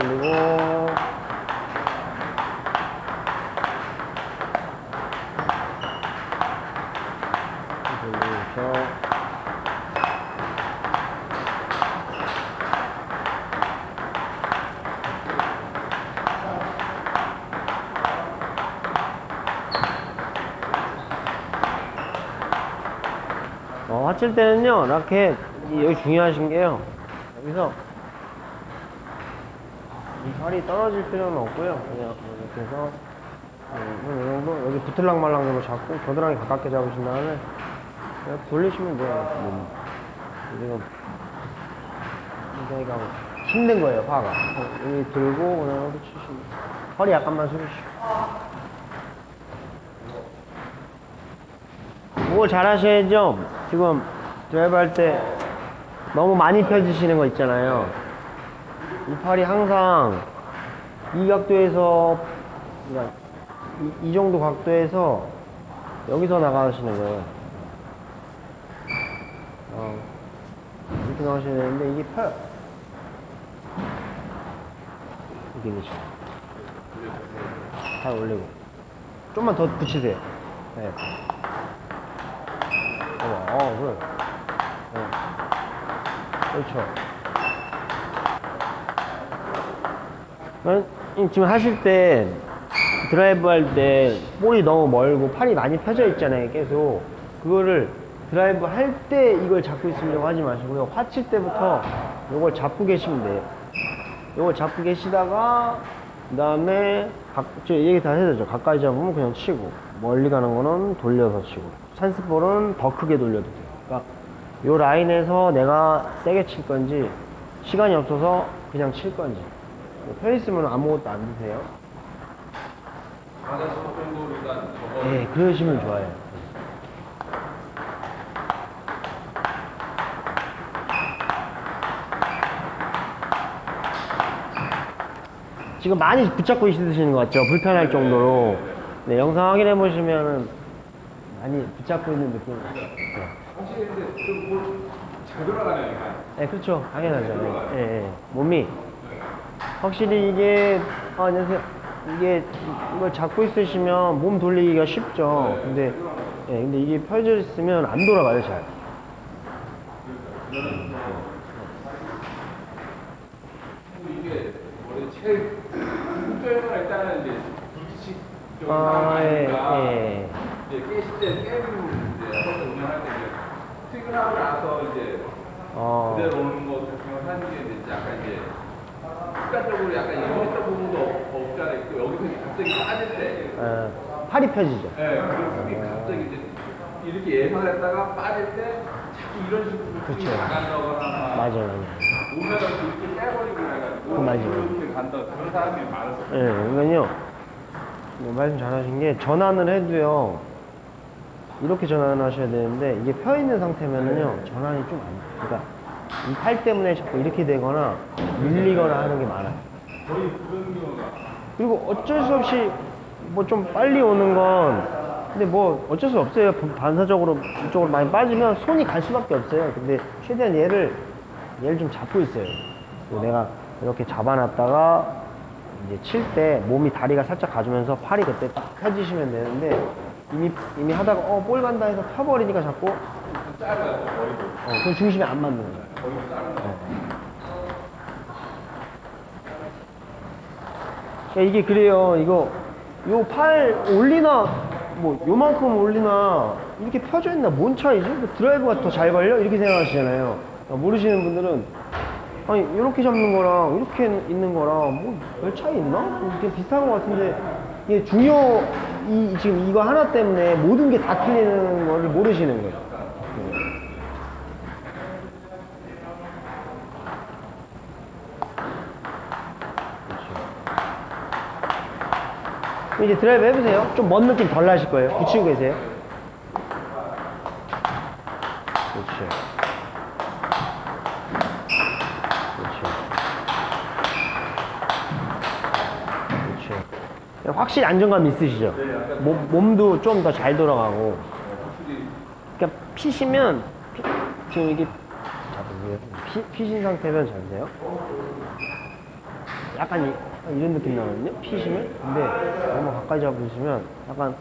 돌리고. 돌리면서 어, 화칠 때는요, 라켓, 이- 여기 중요하신 게요. 여기서 이 팔이 떨어질 필요는 없고요. 그냥 이렇게 해서 음, 이 정도 여기 붙을랑 말랑 정도 잡고 겨드랑이 가깝게 잡으신 다음에 그냥 돌리시면 돼요. 몸. 지금 굉장히 힘든 거예요, 파가. 어, 여기 들고 그냥 이렇게 치시고 허리 약간만 숙이시고. 그걸 잘 하셔야죠. 지금 드라이브 할 때 너무 많이 펴지시는 거 있잖아요. 이 팔이 항상 이 각도에서, 그러니까 이, 이 정도 각도에서 여기서 나가시는 거예요. 어, 이렇게 나가셔야 되는데 이게 펴. 이렇게 되죠. 잘 올리고. 좀만 더 붙이세요. 네. 어, 어, 그래. 어. 그렇죠. 그러니까 이- 지금 하실 때 드라이브 할 때 볼이 너무 멀고 팔이 많이 펴져 있잖아요, 계속. 그거를 드라이브 할 때 이걸 잡고 있으려고 하지 마시고요. 화칠 때부터 이걸 잡고 계시면 돼요. 이걸 잡고 계시다가 그 다음에 각, 저 얘기 다 해야죠. 가까이 잡으면 그냥 치고 멀리 가는 거는 돌려서 치고 찬스볼은 더 크게 돌려도 돼요. 그러니까 요 라인에서 내가 세게 칠 건지 시간이 없어서 그냥 칠 건지 뭐펴 있으면 아무것도 안 드세요. 네, 그러시면 좋아요. 지금 많이 붙잡고 있으시는 것 같죠? 불편할 정도로. 네, 영상 확인해 보시면은 많이 붙잡고 있는 느낌이 나요. 네. 확실히 근데 좀잘 돌아가네요 이거. 네, 그렇죠. 당연하죠. 네. 예, 예. 몸이 확실히 이게 아, 안녕하세요. 이게 이걸 잡고 있으시면 몸 돌리기가 쉽죠. 근데 예, 근데 이게 펴져 있으면 안 돌아가요, 잘. 이게 원래 제일 목표는 일단은 이제 불규칙 좀 아, 예, 예. 이제 깨실 때 게임 이제 한번 운영할 때 이제 퇴근하고 나서 이제 어, 그대로 오는 거 같은 거 하는 게 이제 약간 이제 습관적으로 약간 이용했던 부분도 없- 없지 않아 있고 여기서 갑자기 빠질 때 어, 팔이 펴지죠. 예, 그런 게 갑자기 이제 이렇게 예상했다가 빠질 때 자꾸 이런 식으로 그쵸. 나간다거나 맞아요, 맞아요. 오면은 그렇게 빼버리고 해가지고 그 맞아요. 이렇게 간다 그런 사람이 많았어. 예, 그러니까요. 뭐 말씀 잘하신 게 전환을 해도요. 이렇게 전환을 하셔야 되는데 이게 펴 있는 상태면은요 전환이 좀 안. 그러니까 이팔 때문에 자꾸 이렇게 되거나 밀리거나 하는 게 많아요. 그리고 어쩔 수 없이 뭐 좀 빨리 오는 건 근데 뭐 어쩔 수 없어요. 반사적으로 이쪽으로 많이 빠지면 손이 갈 수밖에 없어요. 근데 최대한 얘를 얘를 좀 잡고 있어요. 내가 이렇게 잡아놨다가 이제 칠 때 몸이 다리가 살짝 가주면서 팔이 그때 딱 펴지시면 되는데 이미 이미 하다가 어볼 간다 해서 펴버리니까 자꾸 어 짧아요 거의 그럼 중심이 안 맞는 거예요. 야, 이게 그래요. 이거 요 팔 올리나 뭐 요만큼 올리나 이렇게 펴져 있나 뭔 차이지? 뭐 드라이브가 더 잘 걸려? 이렇게 생각하시잖아요. 아, 모르시는 분들은 아니 이렇게 잡는 거랑 이렇게 있는 거랑 뭐 별 차이 있나? 이게 비슷한 것 같은데 이게 중요 이 지금 이거 하나 때문에 모든 게 다 틀리는 거를 모르시는 거예요. 네. 그럼 이제 드라이브 해보세요. 좀 먼 느낌 덜 나실 거예요. 붙이고 계세요. 그렇죠. 그렇죠. 그렇죠. 확실히 안정감 있으시죠? 몸, 몸도 좀 더 잘 돌아가고. 그러니까 피시면, 피, 지금 이게. 피, 피신 상태면 잡으세요. 약간, 이, 이런 느낌 나거든요. 피시면. 근데 너무 가까이 잡으시면 약간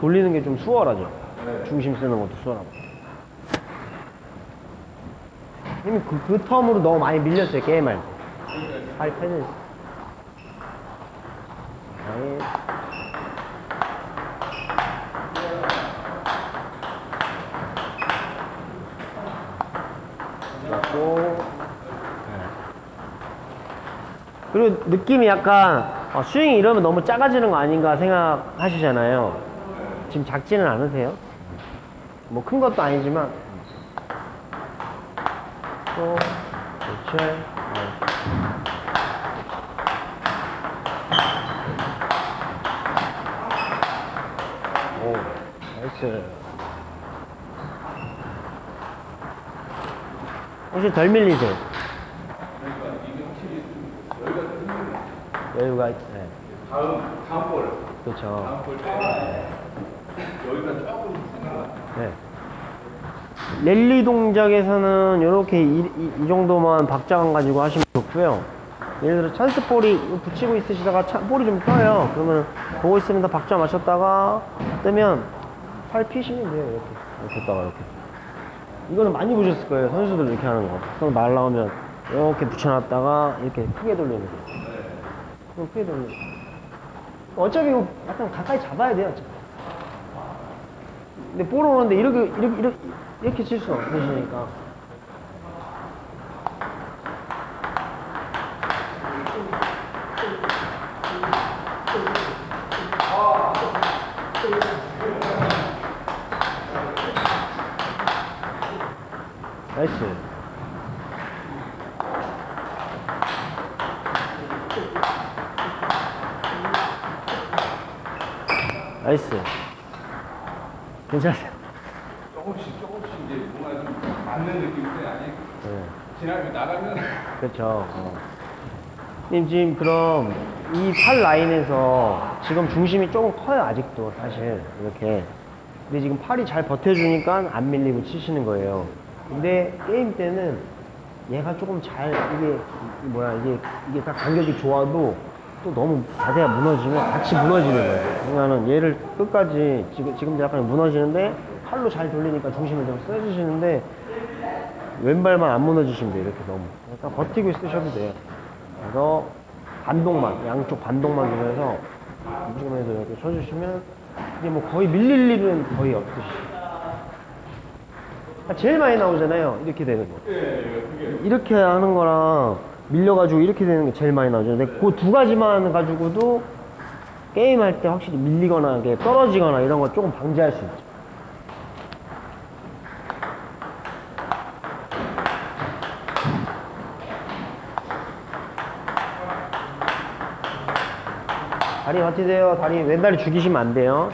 돌리는 게 좀 수월하죠. 중심 쓰는 것도 수월하고. 이미 그, 그 텀으로 너무 많이 밀렸어요, 게임할 때. 팔 패는. 아니. 잡고. 네. 그리고 느낌이 약간 어, 스윙이 이러면 너무 작아지는 거 아닌가 생각하시잖아요. 지금 작지는 않으세요? 뭐 큰 것도 아니지만 또 그렇지. 네. 오, 나이스. 혹시 덜 밀리세요? 여유가, 있- 네. 다음 다음 볼 그렇죠. 다음 볼 때 여기가 조금 쓰는 거 네. 랠리 동작에서는 이렇게 이, 이- 이 정도만 박자감 가지고 하시면 좋고요. 예를 들어 찬스 볼이 붙이고 있으시다가 차- 볼이 좀 떠요. 그러면 보고 있으면서 박자 맞췄다가 뜨면 팔 피시면 돼요. 이렇게 이렇게 했다가 이렇게. 이거는 많이 보셨을 거예요. 선수들 이렇게 하는 거. 형 날라오면 이렇게 붙여놨다가 이렇게 크게 돌리는 거. 돌리는 거. 어차피 이거 약간 가까이 잡아야 돼요. 어차피. 근데 볼 오는데 이렇게 이렇게 이렇게 이렇게 칠 수는 없으시니까. 나이스. 괜찮아요. 조금씩 조금씩 이제 뭔가 좀 맞는 느낌인데 아니 네. 지 나가면 그렇죠. 님 지금 그럼 이 팔 라인에서 지금 중심이 조금 커요 아직도 사실 이렇게. 근데 지금 팔이 잘 버텨주니까 안 밀리고 치시는 거예요. 근데 게임 때는 얘가 조금 잘 이게 뭐야 이게 이게 딱 간격이 좋아도 또 너무 자세가 무너지면 같이 무너지는 거예요. 그러니까는 얘를 끝까지 지금 지금 약간 무너지는데 팔로 잘 돌리니까 중심을 좀 써주시는데 왼발만 안 무너지시면 돼요. 이렇게 너무. 약간 버티고 있으셔도 돼요. 그래서 반동만, 양쪽 반동만 주면서 움직이면서 이렇게 쳐주시면 이게 뭐 거의 밀릴 일은 거의 없으시죠. 아, 제일 많이 나오잖아요. 이렇게 되는 거. 이렇게 하는 거랑 밀려가지고 이렇게 되는 게 제일 많이 나오죠. 근데 그 두 가지만 가지고도 게임할 때 확실히 밀리거나 떨어지거나 이런 거 조금 방지할 수 있죠. 다리 버티세요. 다리 왼다리 죽이시면 안 돼요.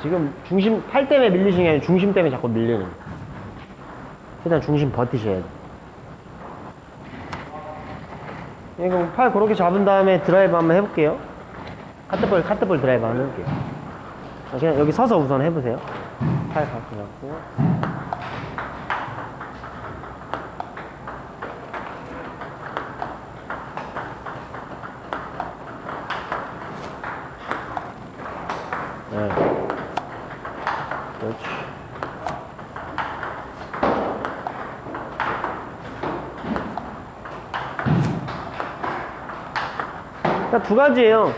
지금 중심 팔 때문에 밀리시는 게 아니라 중심 때문에 자꾸 밀리는. 일단 중심 버티셔야 돼. 예, 그럼 팔 그렇게 잡은 다음에 드라이브 한번 해볼게요. 카트볼, 카트볼 드라이브 한번 해볼게요. 아, 그냥 여기 서서 우선 해보세요. 팔 갖고 잡고. 네. 그렇지. 그러니까 두 가지예요.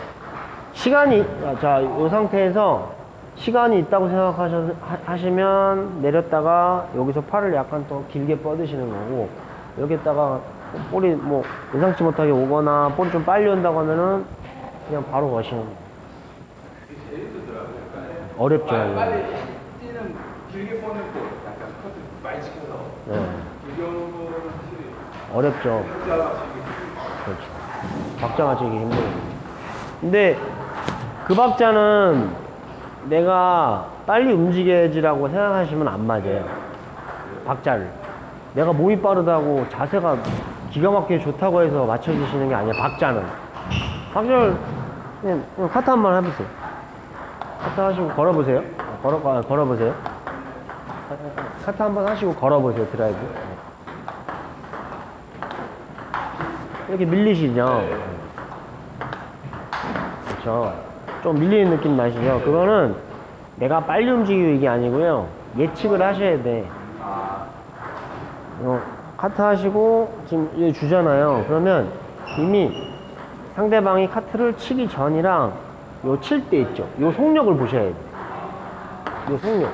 시간이 아, 자, 이 상태에서 시간이 있다고 생각하시면 내렸다가 여기서 팔을 약간 더 길게 뻗으시는 거고 여기다가 볼이 뭐 예상치 못하게 오거나 볼이 좀 빨리 온다고 하면은 그냥 바로 거시는 거예요. 어렵죠. 빨리, 뛰는 길게 뻗는 거 약간 커트 많이 시켜서 네. 확실히 어렵죠. 박자 맞추기 힘들어요. 근데 그 박자는 내가 빨리 움직여야지라고 생각하시면 안 맞아요. 박자를. 내가 몸이 빠르다고 자세가 기가 막히게 좋다고 해서 맞춰지시는 게 아니야, 박자는. 박자를 그냥, 카트 한번 해보세요. 카트 하시고 걸어보세요. 어, 걸어, 아, 걸어보세요. 카트 한번 하시고 걸어보세요, 드라이브. 이렇게 밀리시죠? 그렇죠. 좀 밀리는 느낌 나시죠? 그거는 내가 빨리 움직이고 이게 아니고요. 예측을 하셔야 돼. 어, 카트 하시고 지금 이거 주잖아요. 그러면 이미 상대방이 카트를 치기 전이랑 요 칠 때 있죠. 요 속력을 보셔야 돼. 요 속력.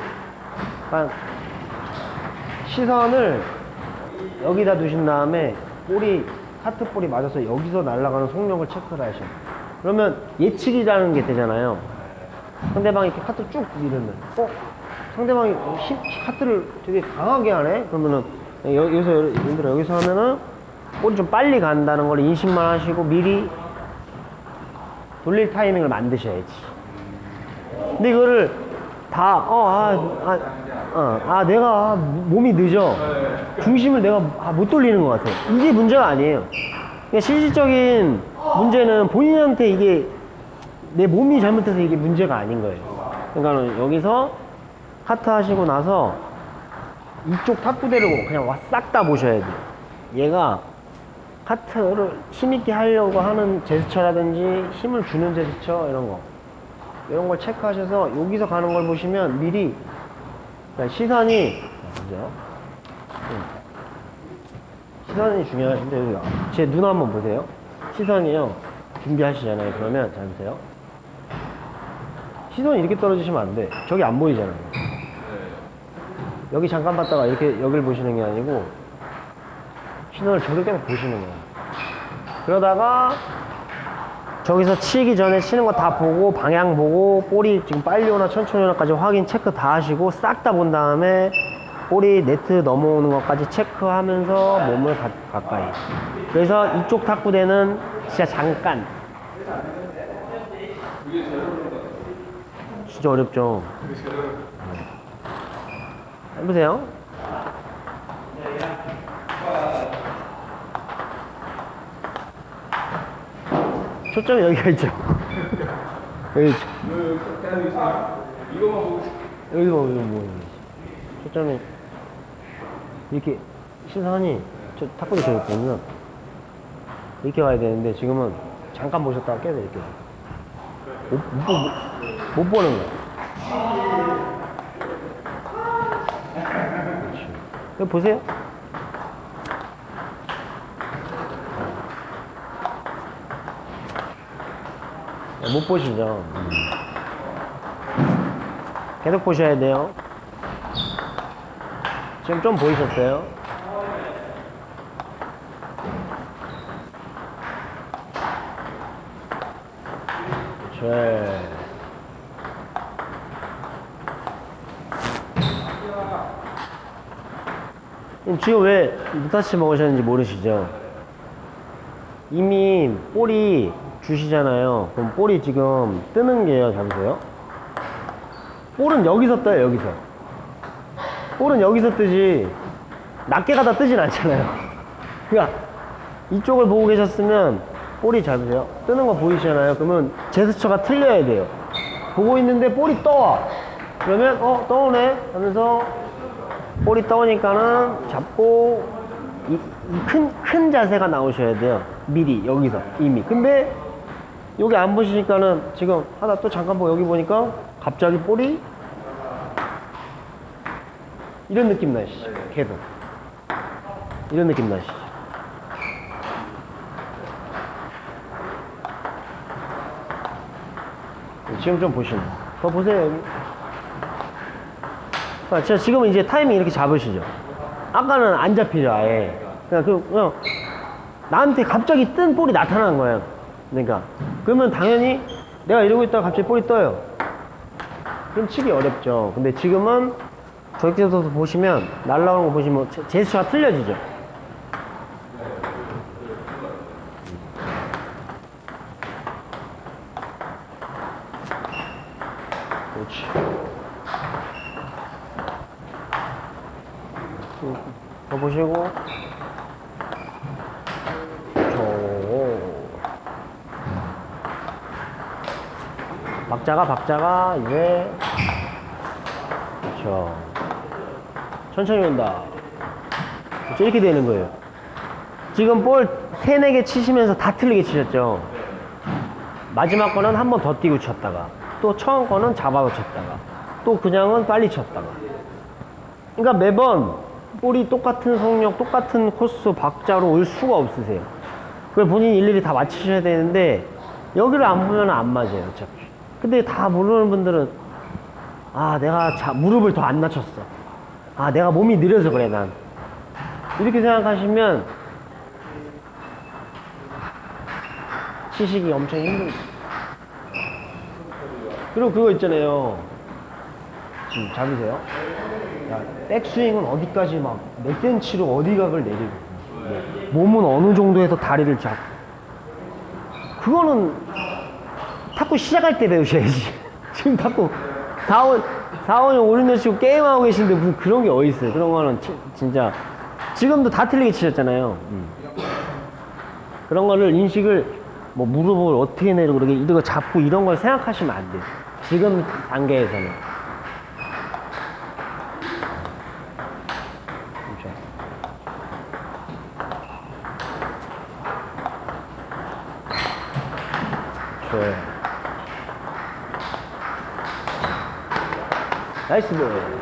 그러니까 시선을 여기다 두신 다음에 볼이 카트 볼이 맞아서 여기서 날아가는 속력을 체크를 하셔. 그러면 예측이라는 게 되잖아요. 상대방이 이렇게 카트 쭉 밀으면, 어? 상대방이 힘, 카트를 되게 강하게 하네? 그러면은, 여, 여기서, 예를 들어 여기서 하면은, 볼이 좀 빨리 간다는 걸 인식만 하시고 미리 돌릴 타이밍을 만드셔야지. 근데 이거를 다, 어, 아, 아, 어, 아, 내가 몸이 늦어. 중심을 내가 아, 못 돌리는 것 같아. 이게 문제가 아니에요. 그러니까 실질적인 문제는 본인한테 이게 내 몸이 잘못해서 이게 문제가 아닌 거예요. 그러니까 여기서 카트 하시고 나서 이쪽 탁구대로 그냥 싹 다 보셔야 돼요. 얘가 카트를 힘있게 하려고 하는 제스처라든지 힘을 주는 제스처 이런 거. 이런 걸 체크하셔서 여기서 가는 걸 보시면 미리 그러니까 시선이 먼저 시선이 중요하신데 여기 제눈 한번 보세요 시선이요. 준비하시잖아요. 그러면 잘 보세요. 시선이 이렇게 떨어지시면 안 돼. 저기 안 보이잖아요. 여기 잠깐 봤다가 이렇게 여기를 보시는 게 아니고 시선을 계속 보시는 거예요. 그러다가 저기서 치기 전에 치는 거 다 보고 방향 보고 볼이 지금 빨리 오나 천천히 오나까지 확인 체크 다 하시고 싹 다 본 다음에 볼이 네트 넘어오는 것까지 체크하면서 몸을 가, 가까이. 그래서 이쪽 탁구대는 진짜 잠깐. 진짜 어렵죠? 해보세요. 초점이 여기가 있죠? 여기 있죠? 여기서 뭐, 이거 뭐, 초점이, 이렇게, 시선이, 저, 탁구도 저기 보면, 이렇게 와야 되는데, 지금은 잠깐 보셨다가 계속 이렇게. 못, 못, 보- 못, 못 보는 거야. 그렇지. 이거 보세요. 네, 못 보시죠? 음. 계속 보셔야 돼요. 지금 좀 보이셨어요? 그렇죠. 지금 왜 무타치 먹으셨는지 모르시죠? 이미 볼이 주시잖아요. 그럼 볼이 지금 뜨는 게요, 잠시요. 볼은 여기서 떠요, 여기서. 볼은 여기서 뜨지, 낮게 가다 뜨진 않잖아요. 그러니까, 이쪽을 보고 계셨으면, 볼이 잘 보세요. 뜨는 거 보이시잖아요. 그러면 제스처가 틀려야 돼요. 보고 있는데 볼이 떠와. 그러면, 어, 떠오네? 하면서, 볼이 떠오니까는 잡고, 이, 이 큰, 큰 자세가 나오셔야 돼요. 미리, 여기서, 이미. 근데, 여기 안 보시니까는 지금 하나 또 잠깐 보고 여기 보니까 갑자기 볼이 이런 느낌 나시죠? 계속 이런 느낌 나시죠? 지금 좀 보시면 더 보세요 여기. 아, 자, 지금은 이제 타이밍 이렇게 잡으시죠. 아까는 안 잡히죠 아예. 그냥 그 그냥 나한테 갑자기 뜬 볼이 나타나는 거예요. 그러니까. 그러면 당연히 내가 이러고 있다가 갑자기 볼이 떠요. 그럼 치기 어렵죠. 근데 지금은 저기서 보시면 날라오는 거 보시면 제- 제스처가 틀려지죠 그렇지. 더 보시고. 저. 박자가 박자가 이제 그렇죠. 천천히 온다. 그렇죠. 이렇게 되는 거예요. 지금 볼 세네 개 치시면서 다 틀리게 치셨죠. 마지막 거는 한 번 더 뛰고 쳤다가 또 처음 거는 잡아서 쳤다가 또 그냥은 빨리 쳤다가 그러니까 매번 볼이 똑같은 속력 똑같은 코스 박자로 올 수가 없으세요 그걸 본인이 일일이 다 맞추셔야 되는데 여기를 안 보면 안 맞아요 어차피 근데 다 모르는 분들은 아 내가 자, 무릎을 더 안 낮췄어 아 내가 몸이 느려서 그래 난 이렇게 생각하시면 치시기 엄청 힘듭니다. 그리고 그거 있잖아요. 지금 잡으세요. 야, 백스윙은 어디까지 막 몇 센치로 어디 각을 내리고 뭐, 몸은 어느 정도에서 다리를 잡고 그거는 탁구 시작할 때 배우셔야지. 지금 탁구 4원, 4원이 5, 6년 치고 게임하고 계신데 무슨 그런 게 어딨어요. 그런 거는 치- 진짜 지금도 다 틀리게 치셨잖아요. 음. 그런 거를 인식을 뭐 무릎을 어떻게 내리고 이렇게 이거 잡고 이런 걸 생각하시면 안 돼요. 지금 단계에서는. 그렇죠. 좋아요. 나이스 볼.